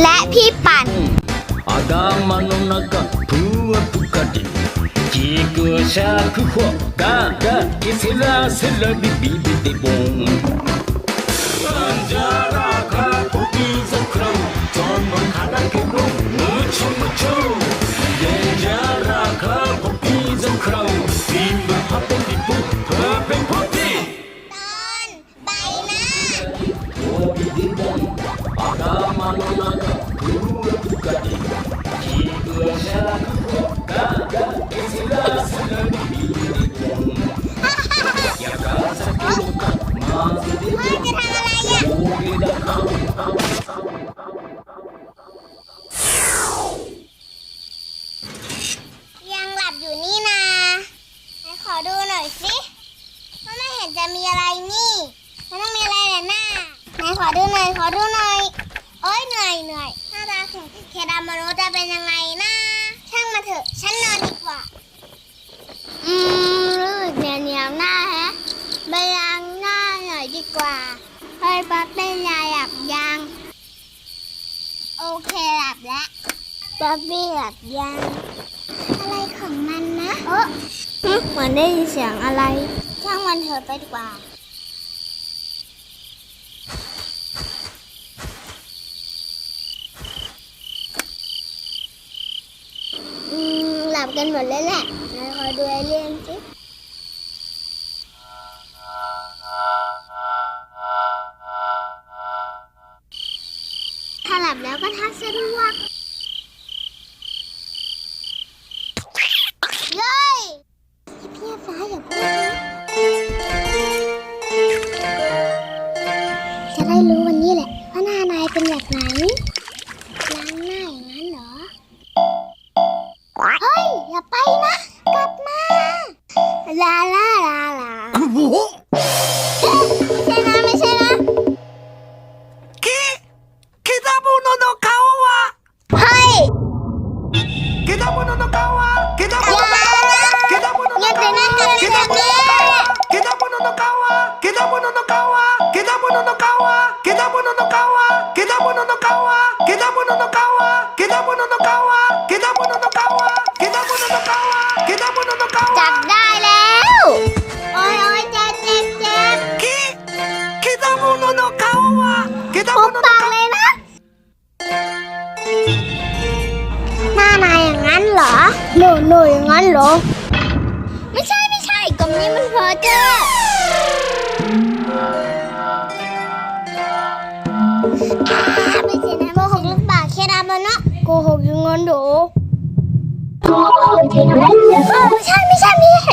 และพี่ปั่น Agama no naka pua pukati Kiku shaku ho gaga isila sila bibi bibi bom Banjara ka uki zakram Ton mon kada ke bom mucho mucho Banjara ka uki zakram Bimba hapen bibu hapen poti Ton, baina Agama no naka มีอะไรนี่ มันต้องมีอะไรแหละหน้าไหนขอดูหน่อยขอดูหน่อยโอ๊ยเหนื่อยเหนื่อยหน้าตาของเคดามโนจะเป็นยังไงนะช่างมาเถอะ ฉันนอนดีกว่า อืมรู้สึกเหนียวเหนียวหน้าแฮะไปล้างหน้าหน่อยดีกว่าเฮ้ยป๊อปเป็นยาหลับยังโอเคหลับแล้วป๊อปี้หลับยังอะไรของมันนะเออเหมือนได้ยินเสียงอะไรางมันเถอะไปดีกว่า อืม หลับกันหมดแล้วแหละนายขอดูไอเลียนสิถ้าหลับแล้วก็ทักสะดวก ได้รู้วันนี้แหละว่านานายเป็นแบบไหนล้างหน้าอย่างนั้นเหรอ เฮ้ย อย่าไปนะ กลับมา ลาลาลาลาไม่ใช่นะไม่ใช่นะคิคิดาบุนโนคาวะเฮ้ยคิดาบุนโนคาวะคิดาบุโนโนคิดาบุโนโนคาวะคิดาบุโนโนคาวะคิดาบุโนโนคาวะคิดาบุโนโนคาวะคิดาบุโนโนคาวะ จับได้แล้ว โอ้ยเจ็บเจ็บเจ็บเจ็บผมปากเลยนะ หน้านาอย่างนั้นเหรอ หนูหนูอย่างนั้นเหรอ ไม่ใช่ไม่ใช่กลมองนี้มันเพอเจอ โกหกอย่างนั้นเหรอเออไม่ใช่ไม่ใช่ไม่ใช่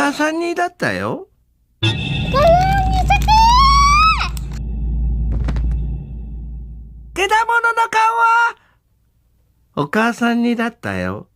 くだったよ。か物の顔はお母さんにだったよ。